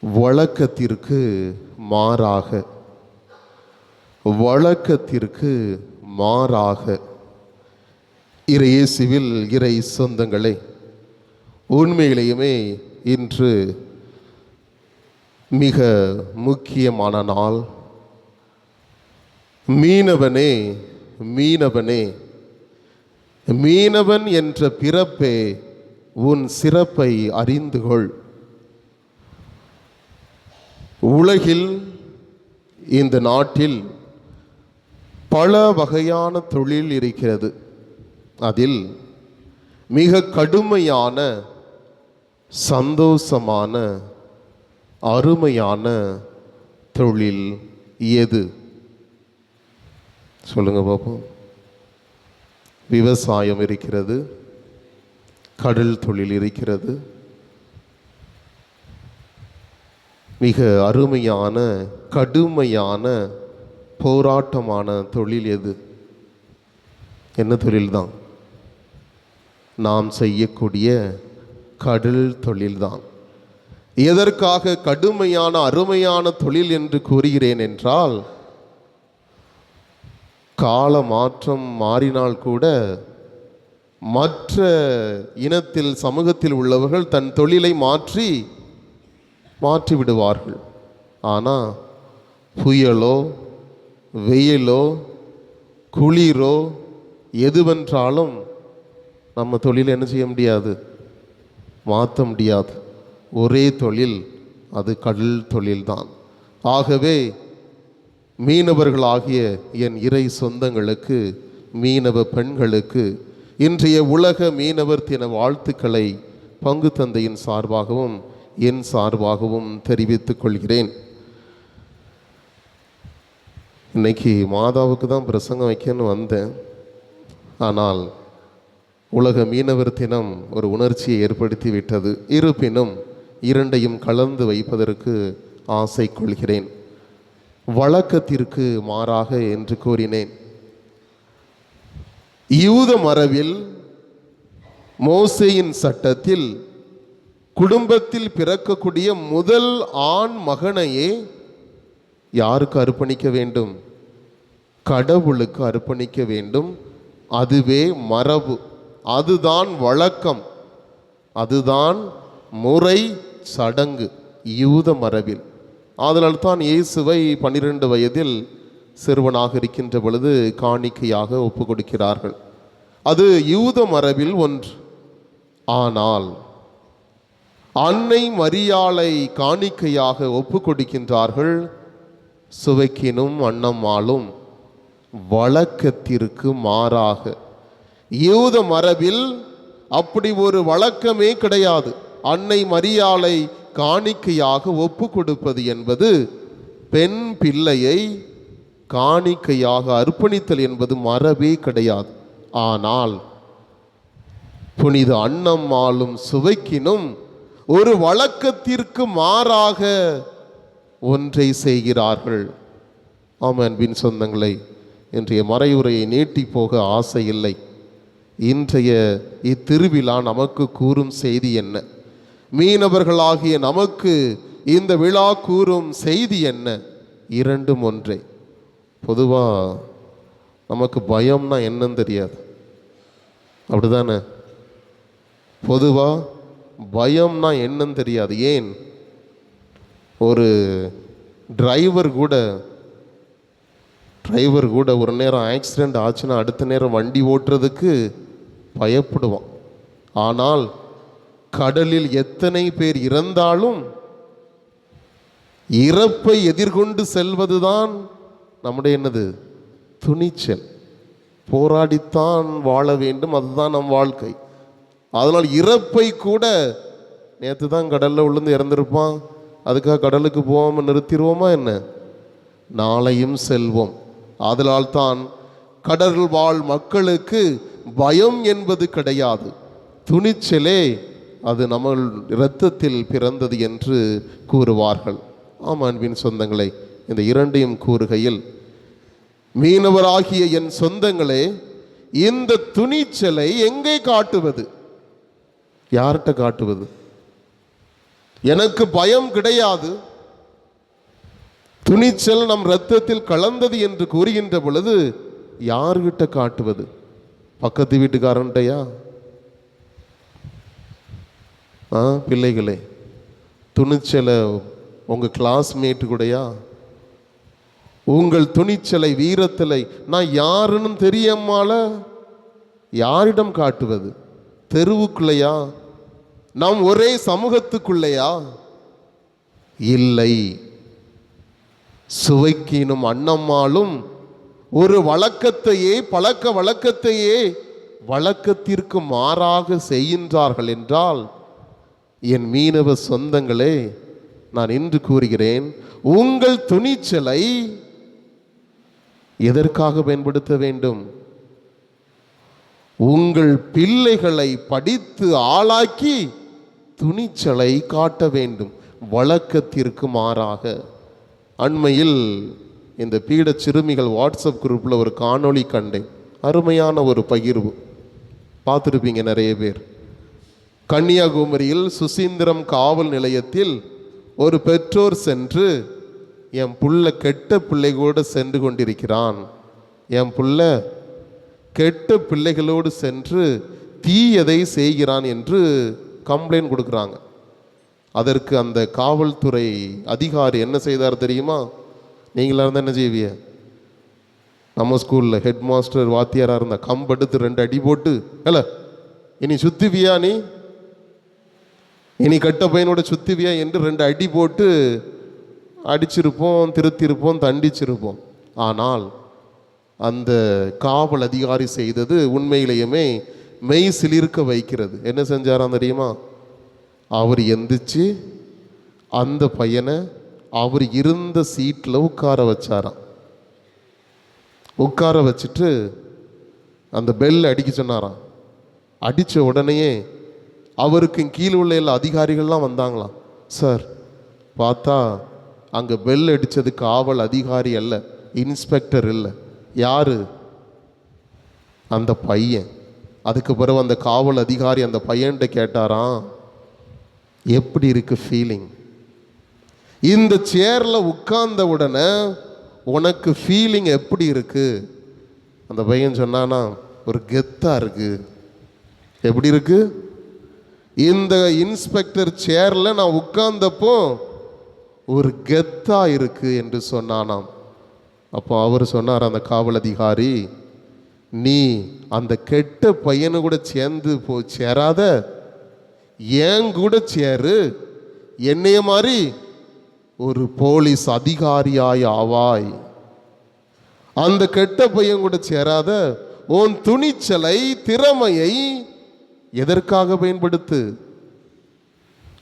வழக்கத்திற்கு மாறாக. வழக்கத்திற்கு மாறாக. இறையேசுவில் இறை சொந்தங்களே உண்மையிலேயுமே இன்று மிக முக்கியமான நாள். மீனவனே மீனவனே மீனவன் என்ற பிறப்பே உன் சிறப்பை அறிந்து கொள். உலகில் இந்த நாட்டில் பல வகையான தொழில் இருக்கிறது. அதில் மிக கடுமையான சந்தோஷமான அருமையான தொழில் எது? சொல்லுங்கள் பாப்போம். விவசாயம் இருக்கிறது கடல் தொழில் இருக்கிறது மிக அருமையான கடுமையான போராட்டமான தொழில் எது? என்ன தொழில்தான்? நாம் செய்யக்கூடிய கடல் தொழில்தான். எதற்காக கடுமையான அருமையான தொழில் என்று கூறுகிறேன் என்றால் கால மாற்றம் மாறினால் கூட மற்ற இனத்தில் சமூகத்தில் உள்ளவர்கள் தன் தொழிலை மாற்றி மாற்றி விடுவார்கள் ஆனால் புயலோ வெயிலோ குளிரோ எதுவென்றாலும் நம்ம தொழில் என்ன செய்ய முடியாது? மாற்ற முடியாது. ஒரே தொழில் அது கடல் தொழில்தான். ஆகவே மீனவர்களாகிய என் இறை சொந்தங்களுக்கு மீனவ பெண்களுக்கு இன்றைய உலக மீனவர் தின வாழ்த்துக்களை பங்கு தந்தையின் சார்பாகவும் என் சார்பாகவும் தெரிவித்துக் கொள்கிறேன். இன்னைக்கு மாதாவுக்கு தான் பிரசங்கம் வைக்கன்னு வந்தேன். ஆனால் உலக மீனவர் தினம் ஒரு உணர்ச்சியை ஏற்படுத்தி விட்டது இருப்பினும் இரண்டையும் கலந்து வைப்பதற்கு ஆசை கொள்கிறேன். வழக்கத்திற்கு மாறாக என்று கூறினேன். யூத மரபில் மோசேயின் சட்டத்தில் குடும்பத்தில் பிறக்கக்கூடிய முதல் ஆண் மகனையே யாருக்கு அர்ப்பணிக்க வேண்டும்? கடவுளுக்கு அர்ப்பணிக்க வேண்டும். அதுவே மரபு. அதுதான் வழக்கம். அதுதான் முறை சடங்கு. யூத மரபில். அதனால் தான் இயேசுவை பன்னிரண்டு வயதில் சிறுவனாக இருக்கின்ற பொழுது காணிக்கையாக ஒப்பு கொடுக்கிறார்கள் அது யூத மரபில் ஒன்று. ஆனால் அன்னை மரியாளை காணிக்கையாக ஒப்பு கொடுக்கின்றார்கள் சுவைக்கினும் அன்னம்மாளும் வழக்கத்திற்கு மாறாக யூத மரபில் அப்படி ஒரு வழக்கமே கிடையாது. அன்னை மரியாளை காணிக்கையாக ஒப்பு கொடுப்பது என்பது பெண் பிள்ளையை காணிக்கையாக அர்ப்பணித்தல் என்பது மரபே கிடையாது. ஆனால் புனித அன்னம்மாளும் சுவைக்கினும் ஒரு வழக்கத்திற்கு மாறாக ஒன்றை செய்கிறார்கள். ஆமாம் அன்பின் சொந்தங்களை இன்றைய மறையுரையை நீட்டி போக ஆசை இல்லை. இன்றைய இத்திருவிழா நமக்கு கூறும் செய்தி என்ன? மீனவர்களாகிய நமக்கு இந்த விழா கூறும் செய்தி என்ன? இரண்டும் ஒன்றே. பொதுவாக நமக்கு பயம்னா என்னன்னு தெரியாது. அப்படிதானே? பொதுவாக பயம்னா என்னன்னு தெரியாது. ஏன்? ஒரு டிரைவர் கூட டிரைவர் கூட ஒரு நேரம் ஆக்சிடெண்ட் ஆச்சுன்னா அடுத்த நேரம் வண்டி ஓட்டுறதுக்கு பயப்படுவான். ஆனால் கடலில் எத்தனை பேர் இறந்தாலும் இறப்பை எதிர்கொண்டு செல்வதுதான் நம்முடைய என்னது? துணிச்சல். போராடித்தான் வாழ வேண்டும். அதுதான் நம் வாழ்க்கை. அதனால் இறப்பை கூட நேற்று தான் கடலில் விழுந்து இறந்துருப்பான். அதுக்காக கடலுக்கு போகாமல் நிறுத்திடுவோமா என்ன? நாளையும் செல்வோம். அதனால் தான் கடல் வாழ் மக்களுக்கு பயம் என்பது கிடையாது. துணிச்சலே அது நம்ம இரத்தத்தில் பிறந்தது என்று கூறுவார்கள். ஆமாம் அன்பின் சொந்தங்களே இந்த இரண்டையும் கூறுகையில் மீனவராகிய என் சொந்தங்களே இந்த துணிச்சலை எங்கே காட்டுவது? யார்கிட்ட காட்டுவது? எனக்கு பயம் கிடையாது. துணிச்சல் நம் இரத்தத்தில் கலந்தது என்று கூறுகின்ற பொழுது யார்கிட்ட காட்டுவது? பக்கத்து வீட்டுக்காரன்ட்டையா ஆ பிள்ளைகளே துணிச்சலை உங்கள் கிளாஸ்மேட்டு கூடயா? உங்கள் துணிச்சலை வீரத்தலை நான் யாருன்னு தெரியம்மால யாரிடம் காட்டுவது? தெருவுக்குள்ளையா? நாம் ஒரே சமூகத்துக்குள்ளையா? இல்லை. சுவைக்கினும் அன்னம்மாளும் ஒரு வழக்கத்தையே பழக்க வழக்கத்தையே வழக்கத்திற்கு மாறாக செய்கின்றார்கள் என்றால் என் மீனவ சொந்தங்களே நான் இன்று கூறுகிறேன் உங்கள் துணிச்சலை எதற்காக பயன்படுத்த வேண்டும்? உங்கள் பிள்ளைகளை படித்து ஆளாக்கி துணிச்சலை காட்ட வேண்டும். வழக்கத்திற்கு மாறாக. அண்மையில் இந்த பீட சிறுமிகள் வாட்ஸ்அப் குரூப்பில் ஒரு காணொளி கண்டேன். அருமையான ஒரு பகிர்வு. பார்த்துருப்பீங்க நிறைய பேர். கன்னியாகுமரியில் சுசீந்திரம் காவல் நிலையத்தில் ஒரு பெற்றோர் சென்று என் புள்ள கெட்ட பிள்ளை கூட சென்று கொண்டிருக்கிறான். என் புள்ள கெட்ட பிள்ளைகளோடு சென்று தீயதை செய்கிறான் என்று கம்ப்ளைண்ட் கொடுக்குறாங்க. அதற்கு அந்த காவல்துறை அதிகாரி என்ன செய்தார் தெரியுமா? நீங்களாக இருந்தால் என்ன செய்விய நம்ம ஸ்கூலில் ஹெட் மாஸ்டர் வாத்தியாராக இருந்தால் கம்பெடுத்து ரெண்டு அடி போட்டு இல்ல இனி சுத்துவியா நீ? இனி கட்ட பையனோட சுத்துவியா? என்று ரெண்டு அடி போட்டு அடிச்சிருப்போம் திருத்திருப்போம் தண்டிச்சிருப்போம். ஆனால் அந்த காவல் அதிகாரி செய்தது உண்மையிலேயுமே மெய் சிலிர்க்க வைக்கிறது. என்ன செஞ்சாராம் தெரியுமா? அவர் எந்திரிச்சு அந்த பையனை அவர் இருந்த சீட்டில் உட்கார வச்சாராம். உட்கார வச்சுட்டு அந்த பெல் அடிக்க சொன்னாராம். அடித்த உடனேயே அவருக்கு கீழே உள்ள எல்லா அதிகாரிகள்லாம் வந்தாங்களாம். சார் பார்த்தா அங்கே பெல் அடித்தது காவல் அதிகாரி அல்ல இன்ஸ்பெக்டர் இல்லை. யார்? அந்த பையன். அதுக்கு பிறகு அந்த காவல் அதிகாரி அந்த பையன்கிட்ட கேட்டாராம் எப்படி இருக்கு ஃபீலிங் இந்த சேரில் உட்கார்ந்த உடனே உனக்கு ஃபீலிங் எப்படி இருக்கு? அந்த பையன் சொன்னானா ஒரு கெத்தாக இருக்கு. எப்படி இருக்கு? இந்த இன்ஸ்பெக்டர் சேரில் நான் உட்கார்ந்தப்போ ஒரு கெத்தாக இருக்கு என்று சொன்னானாம். அப்போ அவர் சொன்னார் அந்த காவல் அதிகாரி நீ அந்த கெட்ட பையனு கூட சேர்ந்து போ சேராத. ஏன் கூட சேரு? என்னைய மாதிரி ஒரு போலீஸ் அதிகாரியாய் ஆவாய். அந்த கெட்ட பையன் கூட சேராத உன் துணிச்சலை திறமையை எதற்காக பயன்படுத்து?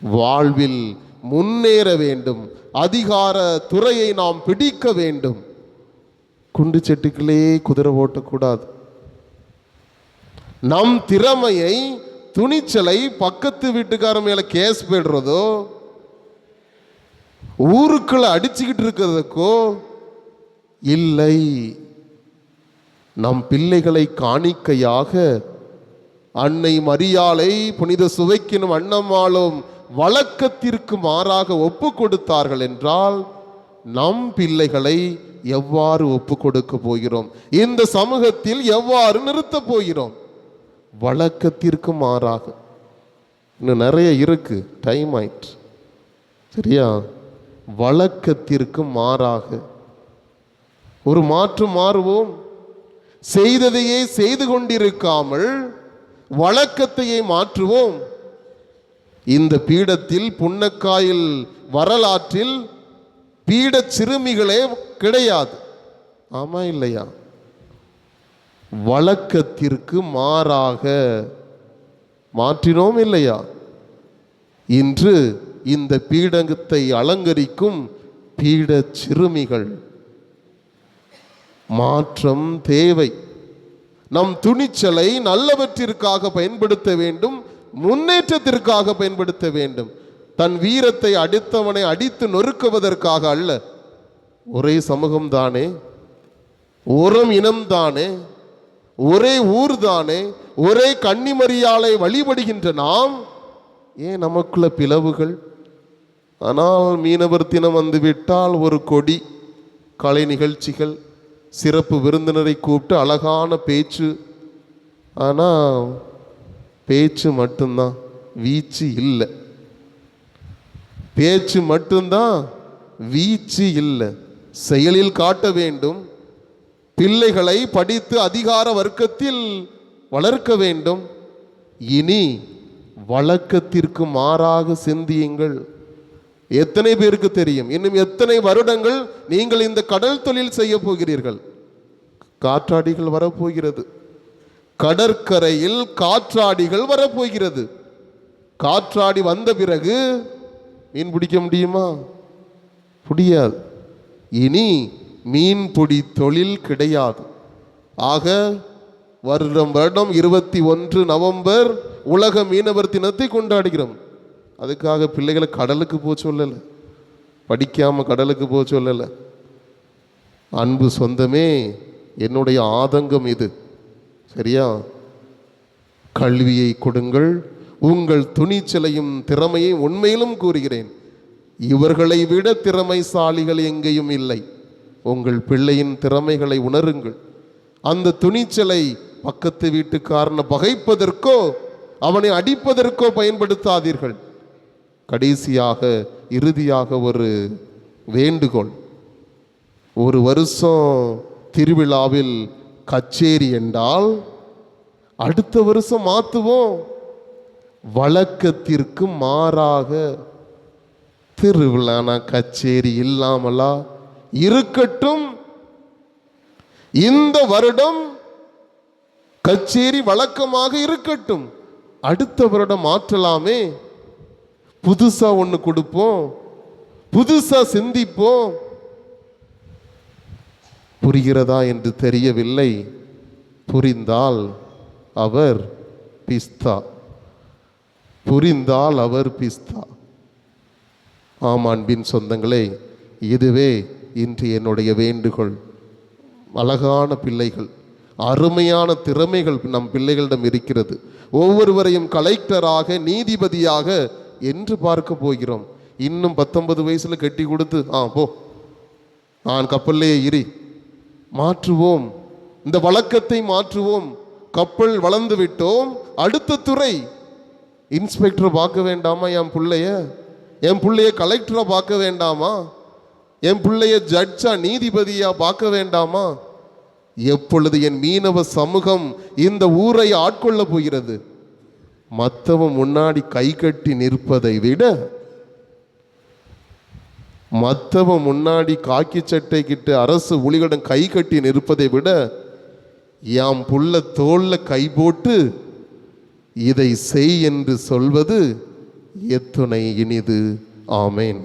வாழ்வில் முன்னேற வேண்டும். அதிகார துறையை நாம் பிடிக்க வேண்டும். குண்டு செட்டுக்களே குதிரை ஓட்டக்கூடாது. நம் திறமையை துணிச்சலை பக்கத்து வீட்டுக்கார மேல கேஸ் போடுறதோ ஊருக்குள்ள அடிச்சுக்கிட்டு இருக்கிறதுக்கோ இல்லை. நம் பிள்ளைகளை காணிக்கையாக அன்னை மரியாளை புனித சுவைக்கினும் அன்னம்மாளும் வழக்கத்திற்கு மாறாக ஒப்பு கொடுத்தார்கள் என்றால் நம் பிள்ளைகளை எவ்வாறு ஒப்பு கொடுக்க போகிறோம்? இந்த சமூகத்தில் எவ்வாறு நிறுத்தப் போகிறோம்? வழக்கத்திற்கு மாறாக. இன்னும் நிறைய இருக்கு. டைம் ஆயிற்று. சரியா? வழக்கத்திற்கு மாறாக. ஒரு மாற்று மாறுவோம். செய்ததையே செய்து கொண்டிருக்காமல் வழக்கத்தையே மாற்றுவோம். இந்த பீடத்தில் புன்னக்காயில் வரலாற்றில் பீடச் சிறுமிகளே கிடையாது. ஆமாம் இல்லையா? வழக்கத்திற்கு மாறாக மாற்றினோம் இல்லையா? இன்று இந்த பீடகத்தை அலங்கரிக்கும் பீடச் சிறுமிகள். மாற்றம் தேவை. நம் துணிச்சலை நல்லவற்றிற்காக பயன்படுத்த வேண்டும் முன்னேற்றத்திற்காக பயன்படுத்த வேண்டும். தன் வீரத்தை அடித்தவனை அடித்து நொறுக்குவதற்காக அல்ல. ஒரே சமூகம் தானே. உரம் இனம் தானே. ஒரே ஊர் தானே. ஒரே கன்னிமரியாலை வழிபடுகின்ற நாம் ஏன் நமக்குள்ள பிளவுகள்? ஆனால் மீனவர் தினம் வந்துவிட்டால் ஒரு கொடி கலை நிகழ்ச்சிகள் சிறப்பு விருந்தினரை கூப்பிட்டு அழகான பேச்சு. ஆனால் பேச்சு மட்டும்தான் வீச்சு இல்லை. பேச்சு மட்டும்தான் வீச்சு இல்லை. செயலில் காட்ட வேண்டும். பிள்ளைகளை படித்து அதிகார வர்க்கத்தில் வளர்க்க வேண்டும். இனி வழக்கத்திற்கு மாறாக சிந்தியுங்கள். எத்தனை பேருக்கு தெரியும்? இன்னும் எத்தனை வருடங்கள் நீங்கள் இந்த கடல் தொழில் செய்ய போகிறீர்கள்? காற்றாடிகள் வரப்போகிறது. கடற்கரையில் காற்றாடிகள் வரப்போகிறது. காற்றாடி வந்த பிறகு மீன் பிடிக்க முடியுமா? முடியாது. இனி மீன்பிடி தொழில் கிடையாது. ஆக வருடம் வருடம் இருபத்தி ஒன்று நவம்பர் உலக மீனவர் தினத்தை கொண்டாடுகிறோம். அதுக்காக பிள்ளைகளை கடலுக்கு போக சொல்லலை. படிக்காமல் கடலுக்கு போக சொல்லலை. அன்பு சொந்தமே என்னுடைய ஆதங்கம் இது. சரியா? கல்வியை கொடுங்கள் உங்கள் துணிச்சலையும் திறமையும் உண்மையிலும் கூறுகிறேன். இவர்களை விட திறமைசாலிகள் எங்கேயும் இல்லை. உங்கள் பிள்ளையின் திறமைகளை உணருங்கள். அந்த துணிச்சலை பக்கத்து வீட்டுக்காரனை பகைப்பதற்கோ அவனை அடிப்பதற்கோ பயன்படுத்தாதீர்கள். கடைசியாக இறுதியாக ஒரு வேண்டுகோள். ஒரு வருஷம் திருவிழாவில் கச்சேரி என்றால் அடுத்த வருஷம் மாற்றுவோம் வழக்கத்திற்கு மாறாக திருவிழானா கச்சேரி இல்லாமலா? இருக்கட்டும். இந்த வருடம் கச்சேரி வழக்கமாக இருக்கட்டும். அடுத்த வருடம் மாற்றலாமே. புதுசாக ஒன்று கொடுப்போம். புதுசாக சிந்திப்போம். புரிகிறதா என்று தெரியவில்லை. புரிந்தால் அவர் பிஸ்தா. புரிந்தால் அவர் பிஸ்தா. ஆம் அன்பின் சொந்தங்களே இதுவே இன்று என்னுடைய வேண்டுகோள். அழகான பிள்ளைகள் அருமையான திறமைகள் நம் பிள்ளைகளிடம் இருக்கிறது. ஒவ்வொருவரையும் கலெக்டராக நீதிபதியாக என்று பார்க்க போகிறோம். இன்னும் பத்தொன்பது வயசில் கட்டி கொடுத்து ஆ போ. நான் கப்பல்லையே இரு. மாற்றுவோம். இந்த வழக்கத்தை மாற்றுவோம். கப்பல் வளர்ந்து விட்டோம். அடுத்த துறை இன்ஸ்பெக்டர் பார்க்க வேண்டாமா என் பிள்ளைய? என் பிள்ளைய கலெக்டரை பார்க்க வேண்டாமா? என் பிள்ளைய ஜட்ஜா நீதிபதியா பார்க்க வேண்டாமா? எப்பொழுது என் மீனவ சமூகம் இந்த ஊரை ஆட்கொள்ள போகிறது? மற்றவன் முன்னாடி கை கட்டி நிற்பதை விட மற்றவன் முன்னாடி காக்கி சட்டை கிட்ட அரசு ஊழிகளிடம் கை கட்டி நிற்பதை விட என் புள்ள தோல்ல கை போட்டு இதை செய் என்று சொல்வது எத்துணை இனிது. ஆமேன்.